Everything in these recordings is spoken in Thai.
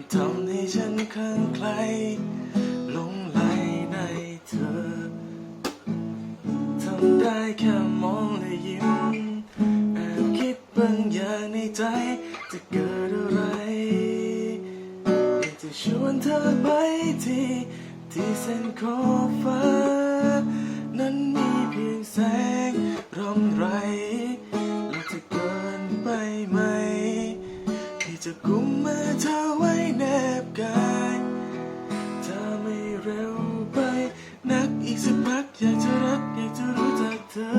มันทำให้ฉันคลั่งไคล้หลงไหลในเธอ ทำได้แค่มองและยิ้มแอบคิดบางอย่างในใจจะเกิดอะไรอยากจะชวนเธอไปที่ที่เส้นขอบฟ้านั้น จะกุมมือเธอไว้แนบกายถ้าไม่เร็วไปนักอีกสักพักอยากจะรักอยากจะรู้จักเธอ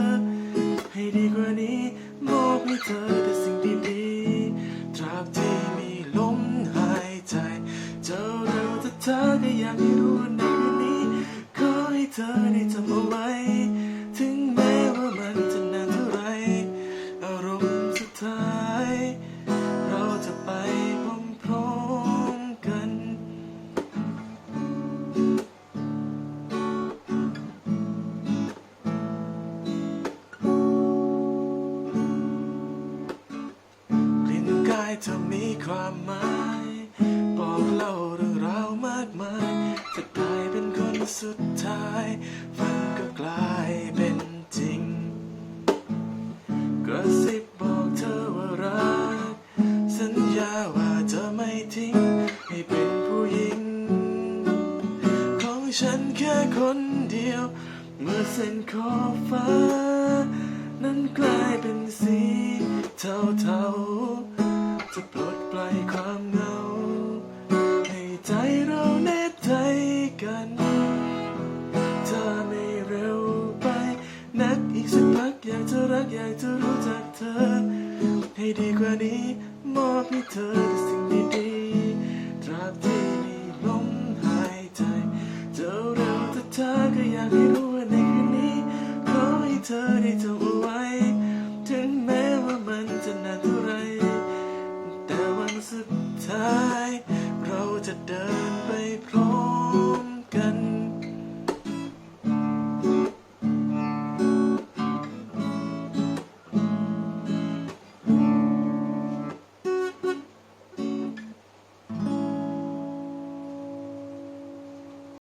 ให้ดีกว่านี้มอบให้เธอแต่สิ่งดีๆตราบที่มีลมหายใจ เจ้าเราจะเธอก็อยากให้รู้ว่าในคืนนี้ขอให้เธอได้จำเอาไว้ายเธอมีความหมาย บอกเล่าเรื่องราวมากมายจะกลายเป็นคนสุดท้ายฝันก็กลายเป็นจริง กระซิบบอกเธอว่ารัก สัญญาว่าจะไม่ทิ้ง ให้เป็นผู้หญิง ของฉันแค่คนเดียว เมื่อเส้นขอบฟ้า นั้นกลายเป็นสีเทา จะรู้จักเธอ ให้ดีกว่านี้ มอบให้เธอสิ่งดีๆตราบที่มีลมหายใจ จะเร็วแต่เธอก็อยากให้รู้ว่าในคืนนี้ ขอให้เธอได้เจอ